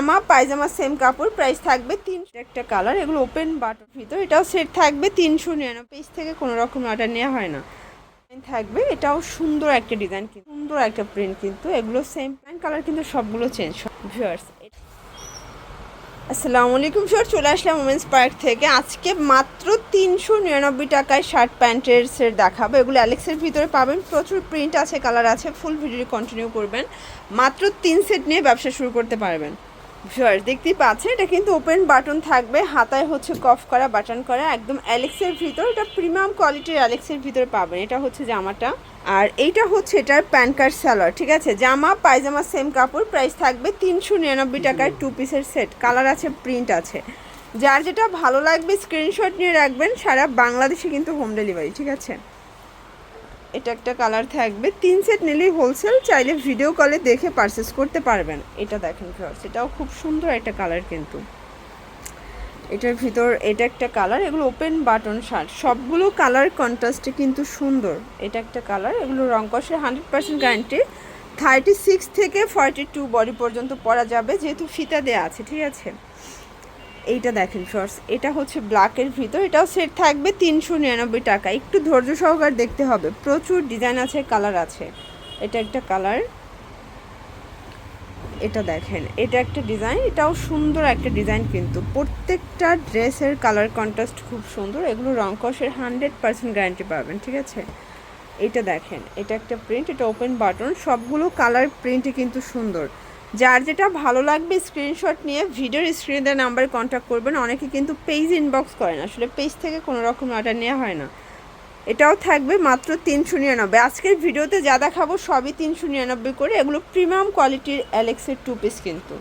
জামা, পায়জামা সেম কাপড় প্রাইস থাকবে তিনশো একটা কালার এগুলো ওপেন বাটর ভিতর, এটাও সেট থাকবে তিনশো নিরানব্বই। পেজ থেকে কোনো রকম অর্ডার নেওয়া হয় না। থাকবে, এটাও সুন্দর একটা ডিজাইন কিন্তু, সুন্দর একটা প্রিন্ট কিন্তু, এগুলো সেম প্যান্ট কালার কিন্তু সবগুলো চেঞ্জ ভিউয়ার্স আসসালামু আলাইকুম স্যার চলে আসলাম ওমেন্স পার্ক থেকে। আজকে মাত্র তিনশো নিরানব্বই টাকায় শার্ট প্যান্টের সেট দেখাবো। এগুলো অ্যালেক্সের ভিতরে পাবেন, প্রচুর প্রিন্ট আছে কালার আছে ফুল ভিডিও কন্টিনিউ করবেন। মাত্র তিন সেট নিয়ে ব্যবসা শুরু করতে পারবেন। ভিউয়ার্স, দেখতেই পাচ্ছেন, এটা কিন্তু ওপেন বাটন থাকবে। হাতায় হচ্ছে কফ করা বাটন করা, একদম অ্যালেক্সের ভিতর। এটা প্রিমিয়াম কোয়ালিটির অ্যালেক্সের ভিতরে পাবেন। এটা হচ্ছে জামাটা। আর এইটা হচ্ছে এটার প্যান কার্ড স্যালোয়ার ঠিক আছে? জামা, পায়জামা সেম কাপড় প্রাইস থাকবে তিনশো নিরানব্বই টাকার টু পিসের সেট কালার আছে প্রিন্ট আছে। যার যেটা ভালো লাগবে স্ক্রিনশট নিয়ে রাখবেন। সারা বাংলাদেশে কিন্তু হোম ডেলিভারি ঠিক আছে? এটা একটা কালার থাকবে। তিন সেট নিলেই হোলসেল চাইলে ভিডিও কলে দেখে পারচেস করতে পারবেন। এটা দেখেন ফ্রেন্ডস এটাও খুব সুন্দর একটা কালার কিন্তু। এটার ভিতর এটা একটা কালার এগুলো ওপেন বাটন শার্ট সবগুলো কালার কন্ট্রাস্টে কিন্তু সুন্দর। এটা একটা কালার এগুলো রং কষের hundred percent guarantee thirty six থেকে ফর্টি টু বডি পর্যন্ত পরা যাবে, যেহেতু ফিতা দেওয়া আছে, ঠিক আছে? এইটা দেখেন শর্টস এটা হচ্ছে ব্ল্যাকের ভিতর, এটাও সেট থাকবে তিনশো নিরানব্বই টাকা। একটু ধৈর্য সহকার দেখতে হবে, প্রচুর ডিজাইন আছে কালার আছে। এটা একটা কালার এটা দেখেন, এটা একটা ডিজাইন এটাও সুন্দর একটা ডিজাইন কিন্তু। প্রত্যেকটা ড্রেসের কালার কন্ট্রাস্ট খুব সুন্দর, এগুলো রং কষের হান্ড্রেড পার্সেন্ট গ্যারান্টি পাবেন, ঠিক আছে? এটা দেখেন, এটা একটা প্রিন্ট এটা ওপেন বাটন সবগুলো কালার প্রিন্টই কিন্তু সুন্দর। যার যেটা ভালো লাগবে স্ক্রিনশট নিয়ে ভিডিওর স্ক্রিনে দেওয়া নাম্বারে কন্ট্যাক্ট করবেন। অনেকে কিন্তু পেজ ইনবক্স করেন। আসলে পেজ থেকে কোনো রকম অর্ডার নেওয়া হয় না। এটাও থাকবে মাত্র তিনশো নিরানব্বই। আজকের ভিডিওতে যা দেখাবো সবই তিনশো নিরানব্বই করে। এগুলো প্রিমিয়াম কোয়ালিটির অ্যালেক্সের টু পিস কিন্তু।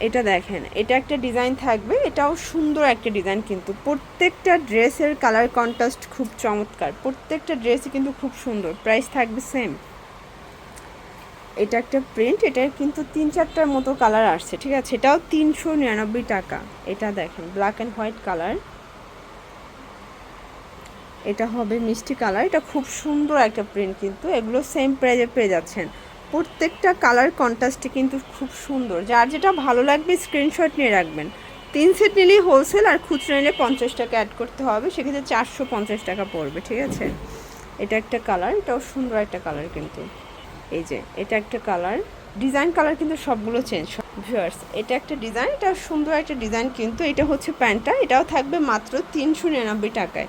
এটা দেখেন, এটা একটা ডিজাইন থাকবে। এটাও সুন্দর একটা ডিজাইন কিন্তু। প্রত্যেকটা ড্রেসের কালার কন্ট্রাস্ট খুব চমৎকার। প্রত্যেকটা ড্রেসই কিন্তু খুব সুন্দর। প্রাইস থাকবে সেম এটা একটা প্রিন্ট এটার কিন্তু তিন চারটার মতো কালার আসছে, ঠিক আছে? এটাও তিনশো নিরানব্বই টাকা। এটা দেখেন ব্ল্যাক অ্যান্ড হোয়াইট কালার এটা হবে মিষ্টি কালার এটা খুব সুন্দর একটা প্রিন্ট কিন্তু। এগুলো সেম প্রাইজে পেয়ে যাচ্ছেন। প্রত্যেকটা কালার কন্ট্রাস্টে কিন্তু খুব সুন্দর। যার যেটা ভালো লাগবে স্ক্রিনশট নিয়ে রাখবেন। তিন সেট নিলেই হোলসেল আর খুচরো নিলে পঞ্চাশ টাকা অ্যাড করতে হবে। সেক্ষেত্রে চারশো পঞ্চাশ টাকা পড়বে, ঠিক আছে? এটা একটা কালার এটাও সুন্দর একটা কালার কিন্তু। এই যে, এটা একটা কালার ডিজাইন কালার কিন্তু সবগুলো চেঞ্জ ভিউয়ার্স এটা একটা ডিজাইন এটা সুন্দর একটা ডিজাইন কিন্তু এটা হচ্ছে প্যান্টটা, এটাও থাকবে মাত্র তিনশো নিরানব্বই টাকায়।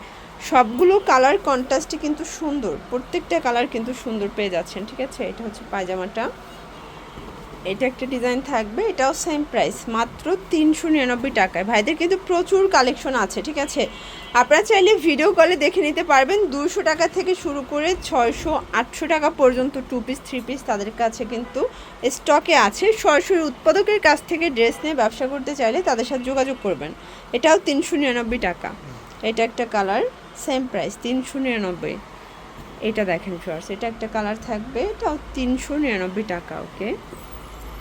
সবগুলো কালার কন্ট্রাস্টে কিন্তু সুন্দর, প্রত্যেকটা কালার কিন্তু সুন্দর পেয়ে যাচ্ছেন, ঠিক আছে? এটা হচ্ছে পায়জামাটা। এটা একটা ডিজাইন থাকবে, এটাও সেম প্রাইস মাত্র তিনশো নিরানব্বই টাকায়। ভাইদের কিন্তু প্রচুর কালেকশন আছে, ঠিক আছে? আপনারা চাইলে ভিডিও কলে দেখে নিতে পারবেন দুশো টাকা থেকে শুরু করে ছয়শো আটশো টাকা পর্যন্ত টু পিস থ্রি পিস তাদের কাছে কিন্তু স্টকে আছে। সরাসরি উৎপাদকের কাছ থেকে ড্রেস নিয়ে ব্যবসা করতে চাইলে তাদের সাথে যোগাযোগ করবেন। এটাও তিনশো নিরানব্বই টাকা। এটা একটা কালার সেম প্রাইস তিনশো নিরানব্বই। এটা দেখেন ফার্স এটা একটা কালার থাকবে, এটাও তিনশো নিরানব্বই টাকা ওকে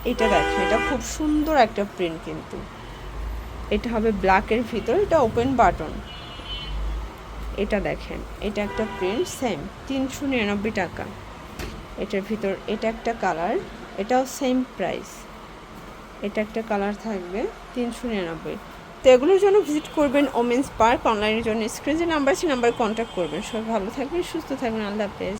এটা দেখেন, এটা খুব সুন্দর একটা প্রিন্ট কিন্তু। এটা হবে ব্ল্যাকের ভিতর, এটা ওপেন বাটন এটা দেখেন, এটা একটা প্রিন্ট সেম তিনশো নিরানব্বই টাকা। এটার ভিতর, এটা একটা কালার এটাও সেম প্রাইস এটা একটা কালার থাকবে তিনশো নিরানব্বই। তো এগুলোর জন্য ভিজিট করবেন ওমেন্স পার্ক অনলাইনের জন্য স্ক্রিনে নাম্বার আছে নাম্বারে কন্ট্যাক্ট করবেন। সবাই ভালো থাকবেন, সুস্থ থাকবেন, আল্লাহ হাফেজ।